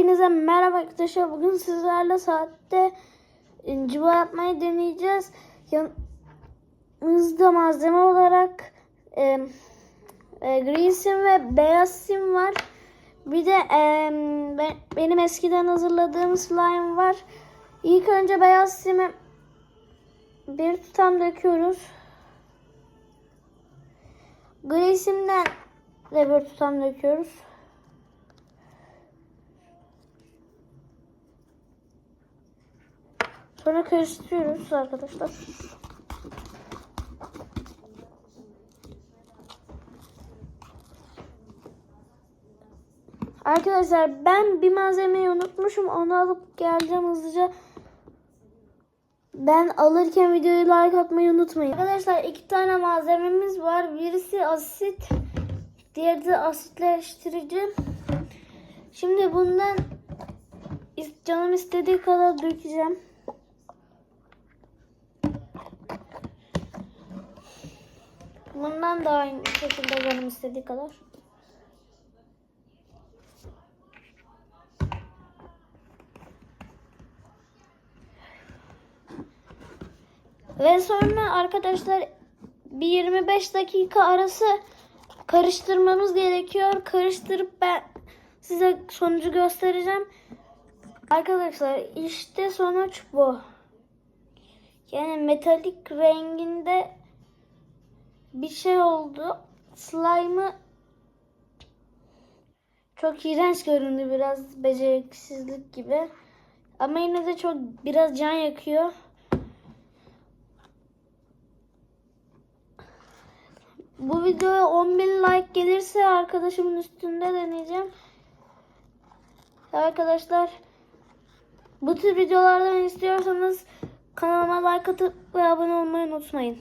Hepinize merhaba arkadaşlar. Bugün sizlerle saatte e, civa yapmayı deneyeceğiz. Yanımızda malzeme olarak e, e, gri sim ve beyaz sim var. Bir de e, be- benim eskiden hazırladığım slime var. İlk önce beyaz simi bir tutam döküyoruz. Gri simden de bir tutam döküyoruz. Sonra karıştırıyoruz arkadaşlar. Arkadaşlar ben bir malzemeyi unutmuşum. Onu alıp geleceğim hızlıca. Ben alırken videoyu like atmayı unutmayın. Arkadaşlar iki tane malzememiz var. Birisi asit. Diğeri de asitleştirici. Şimdi bundan canım istediği kadar dökeceğim. Bundan da aynı şekilde canım istediği kadar. Ve sonra arkadaşlar bir 25 dakika arası karıştırmamız gerekiyor. Karıştırıp ben size sonucu göstereceğim. Arkadaşlar işte sonuç bu. Yani metalik renginde bir şey oldu. Slime'ı çok iğrenç göründü biraz beceriksizlik gibi. Ama yine de çok biraz can yakıyor. Bu videoya 10.000 like gelirse arkadaşımın üstünde deneyeceğim. Arkadaşlar bu tür videolardan istiyorsanız kanalıma like atıp ve abone olmayı unutmayın.